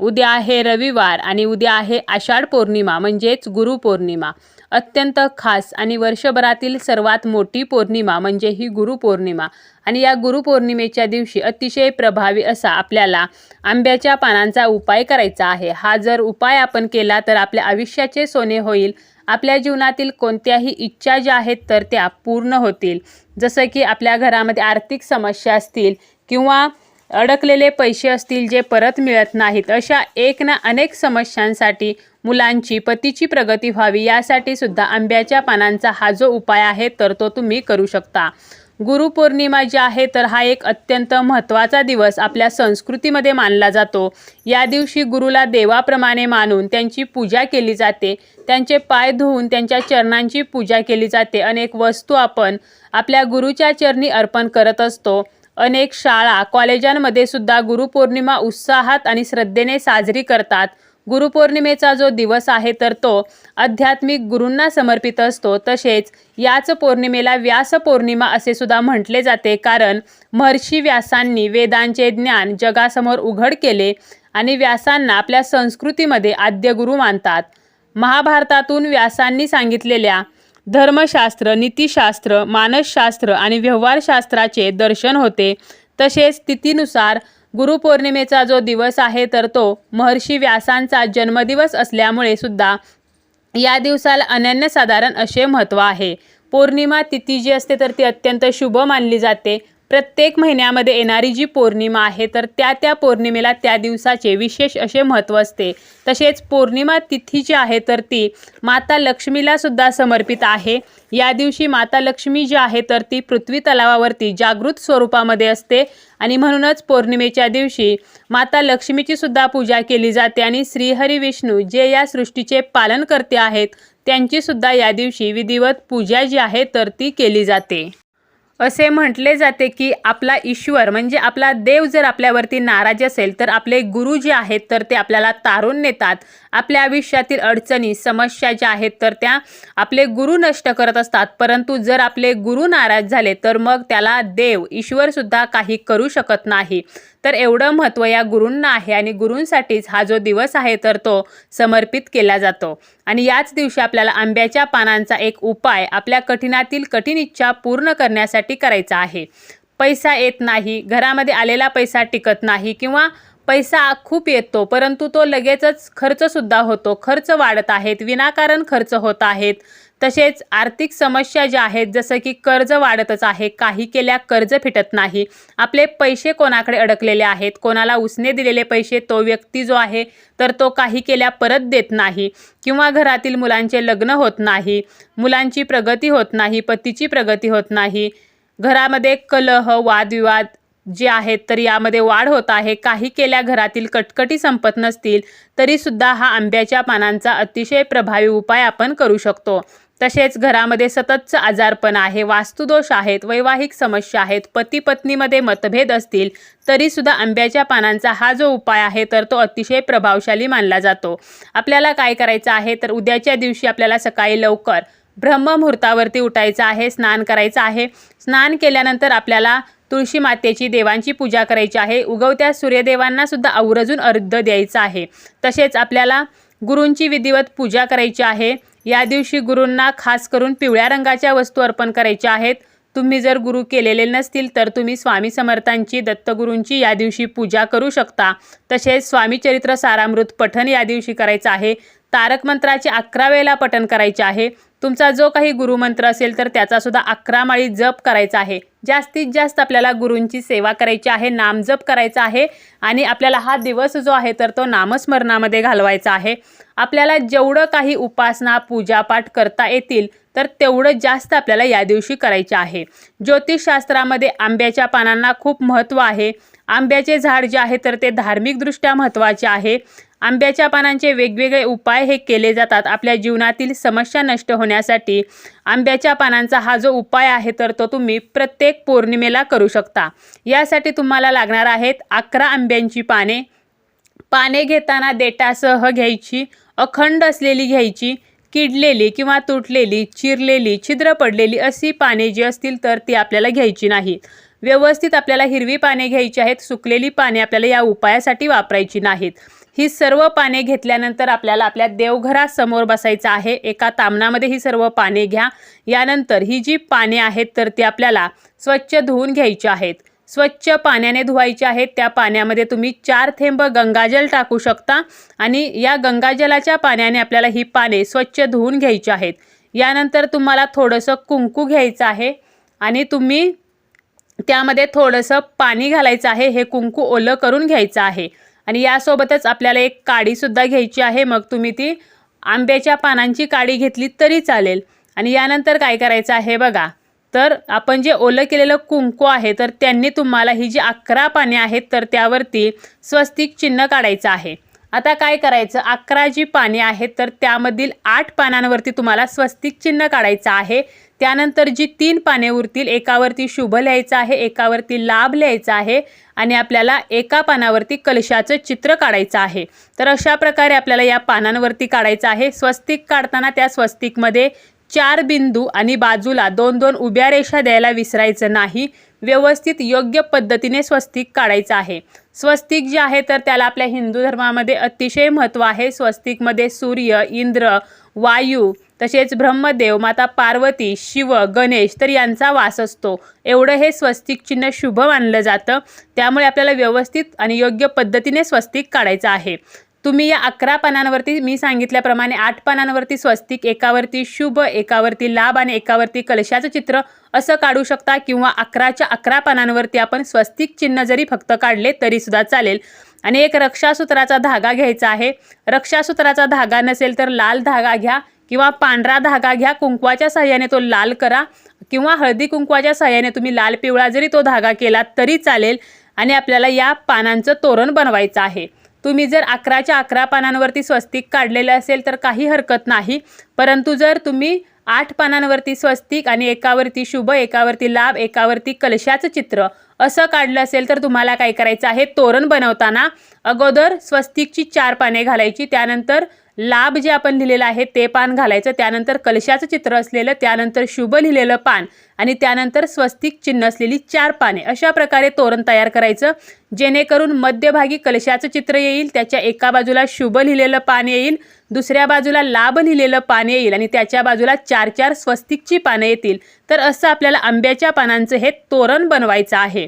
उद्या आहे रविवार आणि उद्या आहे आषाढ पौर्णिमा म्हणजेच गुरुपौर्णिमा अत्यंत खास आणि वर्षभरातील सर्वात मोठी पौर्णिमा म्हणजे ही गुरुपौर्णिमा आणि या गुरुपौर्णिमेच्या दिवशी अतिशय प्रभावी असा आपल्याला आंब्याच्या पानांचा उपाय करायचा आहे. हा जर उपाय आपण केला तर आपल्या आयुष्याचे सोने होईल. आपल्या जीवनातील कोणत्याही इच्छा ज्या आहेत तर त्या पूर्ण होतील. जसं की आपल्या घरामध्ये आर्थिक समस्या असतील किंवा अडकलेले पैसे असतील जे परत मिळत नाहीत अशा एक ना अनेक समस्यांसाठी मुलांची पतीची प्रगती व्हावी यासाठी सुद्धा आंब्याच्या पानांचा हा जो उपाय आहे तर तो तुम्ही करू शकता. गुरुपौर्णिमा जी आहे तर हा एक अत्यंत महत्त्वाचा दिवस आपल्या संस्कृतीमध्ये मानला जातो. या दिवशी गुरुला देवाप्रमाणे मानून त्यांची पूजा केली जाते. त्यांचे पाय धुवून त्यांच्या चरणांची पूजा केली जाते. अनेक वस्तू आपण आपल्या गुरुच्या चरणी अर्पण करत असतो. अनेक शाळा कॉलेजांमध्ये सुद्धा गुरुपौर्णिमा उत्साहात आणि श्रद्धेने साजरी करतात. गुरुपौर्णिमेचा जो दिवस आहे तर तो आध्यात्मिक गुरूंना समर्पित असतो. तसेच याच पौर्णिमेला व्यास पौर्णिमा असे सुद्धा म्हटले जाते. कारण महर्षी व्यासांनी वेदांचे ज्ञान जगासमोर उघड केले आणि व्यासांना आपल्या संस्कृतीमध्ये आद्यगुरू मानतात. महाभारतातून व्यासांनी सांगितलेल्या धर्मशास्त्र नीतिशास्त्र मानसशास्त्र आणि व्यवहारशास्त्राचे दर्शन होते. तसेच तिथीनुसार गुरुपौर्णिमेचा जो दिवस आहे तर तो महर्षी व्यासांचा जन्मदिवस असल्यामुळे सुद्धा या दिवसाला अनन्यसाधारण असे महत्त्व आहे. पौर्णिमा तिथी जी असते तर ती अत्यंत शुभ मानली जाते. प्रत्येक महिन्यामध्ये येणारी जी पौर्णिमा आहे तर त्या त्या पौर्णिमेला त्या दिवसाचे विशेष असे महत्त्व असते. तसेच पौर्णिमा तिथी जी आहे तर ती माता लक्ष्मीला सुद्धा समर्पित आहे. या दिवशी माता लक्ष्मी जी आहे तर ती पृथ्वी तलावावरती जागृत स्वरूपामध्ये असते आणि म्हणूनच पौर्णिमेच्या दिवशी माता लक्ष्मीची सुद्धा पूजा केली जाते आणि श्रीहरी विष्णू जे या सृष्टीचे पालन करते आहेत त्यांची सुद्धा या दिवशी विधिवत पूजा जी आहे तर ती केली जाते. असे म्हटले जाते की आपला ईश्वर म्हणजे आपला देव जर आपल्यावरती नाराज असेल तर आपले गुरु जे आहेत तर ते आपल्याला तारून नेतात. आपल्या आयुष्यातील अडचणी समस्या ज्या आहेत तर त्या आपले गुरु नष्ट करत असतात. परंतु जर आपले गुरु नाराज झाले तर मग त्याला देव ईश्वरसुद्धा काही करू शकत नाही. तर एवढं महत्त्व या गुरूंना आहे आणि गुरूंसाठीच हा जो दिवस आहे तर तो समर्पित केला जातो. आणि याच दिवशी आपल्याला आंब्याच्या पानांचा एक उपाय आपल्या कठीणातील कठीण इच्छा पूर्ण करण्यासाठी करायचा आहे. पैसा येत नाही घरामध्ये आलेला पैसा टिकत नाही किंवा पैसा खूप येतो परंतु तो लगेचच खर्चसुद्धा होतो. खर्च वाढत आहेत विनाकारण खर्च होत आहेत. तसेच आर्थिक समस्या ज्या आहेत जसं की कर्ज वाढतच आहे काही केल्या कर्ज फिटत नाही आपले पैसे कोणाकडे अडकलेले आहेत कोणाला उसने दिलेले पैसे तो व्यक्ती जो आहे तर तो काही केल्या परत देत नाही किंवा घरातील मुलांचे लग्न होत नाही मुलांची प्रगती होत नाही पतीची प्रगती होत नाही घरामध्ये कलह वादविवाद जे आहेत तर यामध्ये वाढ होत आहे काही केल्या घरातील कटकटी संपत नसतील तरीसुद्धा हा आंब्याच्या पानांचा अतिशय प्रभावी उपाय आपण करू शकतो. तसेच घरामध्ये सततचं आजारपण आहे वास्तुदोष आहेत वैवाहिक समस्या आहेत पती पत्नीमध्ये मतभेद असतील तरीसुद्धा आंब्याच्या पानांचा हा जो उपाय आहे तर तो अतिशय प्रभावशाली मानला जातो. आपल्याला काय करायचं आहे तर उद्याच्या दिवशी आपल्याला सकाळी लवकर ब्रह्ममुहूर्तावरती उठायचं आहे स्नान करायचं आहे. स्नान केल्यानंतर आपल्याला तुळशी मातेची देवांची पूजा करायची आहे. उगवत्या सूर्यदेवांना सुद्धा आवर्जून अर्ध द्यायचं आहे. तसेच आपल्याला गुरूंची विधिवत पूजा करायची आहे. या दिवशी गुरूंना खास करून पिवळ्या रंगाच्या वस्तू अर्पण करायच्या आहेत. तुम्ही जर गुरु केलेले नसतील तर तुम्ही स्वामी समर्थांची दत्तगुरूंची या दिवशी पूजा करू शकता. तसेच स्वामी चरित्र सारामृत पठन या दिवशी करायचं आहे. तारक मंत्राचे अकरा वेळेला पठन करायचे आहे. तुमचा जो काही गुरुमंत्र असेल तर त्याचा सुद्धा अकरा माळी जप करायचा आहे. जास्तीत जास्त आपल्याला गुरूंची सेवा करायची आहे नामजप करायचा आहे. आणि आपल्याला हा दिवस जो आहे तर तो नामस्मरणामध्ये घालवायचा आहे. आपल्याला जेवढं काही उपासना पूजापाठ करता येतील तर तेवढं जास्त आपल्याला या दिवशी करायचे आहे. ज्योतिषशास्त्रामध्ये आंब्याच्या पानांना खूप महत्त्व आहे. आंब्याचे झाड जे आहे तर ते धार्मिकदृष्ट्या महत्त्वाचे आहे. आंब्याच्या पानांचे वेगवेगळे उपाय हे केले जातात आपल्या जीवनातील समस्या नष्ट होण्यासाठी. आंब्याच्या पानांचा हा जो उपाय आहे तर तो तुम्ही प्रत्येक पौर्णिमेला करू शकता. यासाठी तुम्हाला लागणार आहेत अकरा आंब्यांची पाने. पाने घेताना देटासह घ्यायची अखंड असलेली घ्यायची किडलेली किंवा तुटलेली चिरलेली छिद्र पडलेली अशी पाने जी असतील तर ती आपल्याला घ्यायची नाहीत. व्यवस्थित आपल्याला हिरवी पाने घ्यायची आहेत सुकलेली पाने आपल्याला या उपायासाठी वापरायची नाहीत. ही सर्व पाने घेतल्यानंतर आपल्याला आपल्या देवघरासमोर बसायचं आहे. एका तामणामध्ये ही सर्व पाने घ्या. यानंतर ही जी पाने आहेत तर ती आपल्याला स्वच्छ धुवून घ्यायची आहेत. स्वच्छ पाण्याने धुवायचे आहेत. त्या पाण्यामध्ये तुम्ही चार थेंब गंगाजल टाकू शकता आणि या गंगाजलाच्या पाण्याने आपल्याला ही पाने स्वच्छ धुवून घ्यायची आहेत. यानंतर तुम्हाला थोडंसं कुंकू घ्यायचं आहे आणि तुम्ही त्यामध्ये थोडंसं पाणी घालायचं आहे. हे कुंकू ओलं करून घ्यायचं आहे. आणि यासोबतच आपल्याला एक काडीसुद्धा घ्यायची आहे. मग तुम्ही ती आंब्याच्या पानांची काडी घेतली तरी चालेल. आणि यानंतर काय करायचं आहे बघा. तर आपण जे ओलं केलेलं कुंकू आहे तर त्यांनी तुम्हाला ही जी अकरा पाने आहेत तर त्यावरती स्वस्तिक चिन्ह काढायचं आहे. आता काय करायचं? अकरा जी पाने आहेत तर त्यामधील आठ पानांवरती तुम्हाला स्वस्तिक चिन्ह काढायचं आहे. त्यानंतर जी तीन पाने उरतील एकावरती शुभ लिहायचं आहे एकावरती लाभ लिहायचं आहे आणि आपल्याला एका पानावरती कलशाचं चित्र काढायचं आहे. तर अशा प्रकारे आपल्याला या पानांवरती काढायचं आहे. स्वस्तिक काढताना त्या स्वस्तिकमध्ये चार बिंदू आणि बाजूला दोन दोन उभ्या रेषा द्यायला विसरायचं नाही. व्यवस्थित योग्य पद्धतीने स्वस्तिक काढायचं आहे. स्वस्तिक जे आहे तर त्याला आपल्या हिंदू धर्मामध्ये अतिशय महत्त्व आहे. स्वस्तिकमध्ये सूर्य इंद्र वायू तसेच ब्रह्मदेव माता पार्वती शिव गणेश तर यांचा वास असतो. एवढं हे स्वस्तिक चिन्ह शुभ मानलं जातं. त्यामुळे आपल्याला व्यवस्थित आणि योग्य पद्धतीने स्वस्तिक काढायचं आहे. तुम्ही या अकरा पानांवरती मी सांगितल्याप्रमाणे आठ पानांवरती स्वस्तिक एकावरती शुभ एकावरती लाभ आणि एकावरती कलशाचं चित्र असं काढू शकता किंवा अकराच्या अकरा पानांवरती आपण स्वस्तिक चिन्ह जरी फक्त काढले तरीसुद्धा चालेल. आणि एक रक्षासूत्राचा धागा घ्यायचा आहे. रक्षासूत्राचा धागा नसेल तर लाल धागा घ्या किंवा पांढरा धागा घ्या. कुंकवाच्या सहाय्याने तो लाल करा किंवा हळदी कुंकवाच्या सहाय्याने तुम्ही लाल पिवळा जरी तो धागा केला तरी चालेल. आणि आपल्याला या पानांचं तोरण बनवायचं आहे. तुम्ही जर अकराच्या अकरा पानांवरती स्वस्तिक काढलेलं असेल तर काही हरकत नाही. परंतु जर तुम्ही आठ पानांवरती स्वस्तिक आणि एकावरती शुभ एकावरती लाभ एकावरती कलशाचं चित्र असं काढलं असेल तर तुम्हाला काय करायचं आहे? तोरण बनवताना अगोदर स्वस्तिकची चार पाने घालायची. त्यानंतर लाभ जे आपण लिहिलेलं आहे ते पान घालायचं. त्यानंतर कलशाचं चित्र असलेलं त्यानंतर शुभ लिहिलेलं पान आणि त्यानंतर स्वस्तिक चिन्ह असलेली चार पाने. अशा प्रकारे तोरण तयार करायचं. जेणेकरून मध्यभागी कलशाचं चित्र येईल त्याच्या एका बाजूला शुभ लिहिलेलं पान येईल दुसऱ्या बाजूला लाभ लिहिलेलं पान येईल आणि त्याच्या बाजूला चार चार स्वस्तिकची पानं येतील. तर असं आपल्याला आंब्याच्या पानांचं हे तोरण बनवायचं आहे.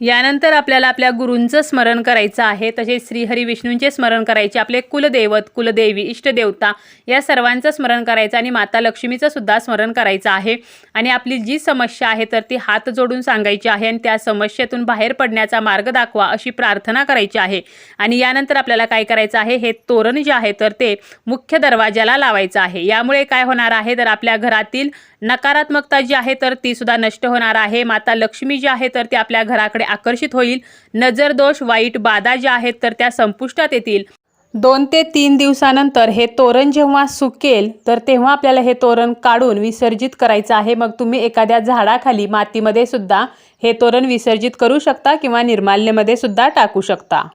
यानंतर आपल्याला आपल्या गुरूंचं स्मरण करायचं आहे. तसेच श्रीहरी विष्णूंचे स्मरण करायचे. आपले कुलदैवत कुलदेवी इष्टदेवता या सर्वांचं स्मरण करायचं आणि माता लक्ष्मीचं सुद्धा स्मरण करायचं आहे. आणि आपली जी समस्या आहे तर ती हात जोडून सांगायची आहे आणि त्या समस्येतून बाहेर पडण्याचा मार्ग दाखवा अशी प्रार्थना करायची आहे. आणि यानंतर आपल्याला काय करायचं आहे हे तोरण जे आहे तर ते मुख्य दरवाजाला लावायचं आहे. यामुळे काय होणार आहे तर आपल्या घरातील नकारात्मकता जी आहे तर ती सुद्धा नष्ट होणार आहे. माता लक्ष्मी जी आहे तर ती आपल्या घराकडे आकर्षित होईल. नजर दोष वाईट बाधा ज्या आहेत तर त्या संपुष्टात येतील. दोन ते तीन दिवसानंतर हे तोरण जेव्हा सुकेल तर तेव्हा आपल्याला हे तोरण काढून विसर्जित करायचं आहे. मग तुम्ही एखाद्या झाडाखाली मातीमध्ये सुद्धा हे तोरण विसर्जित करू शकता किंवा निर्माल्यमध्ये सुद्धा टाकू शकता.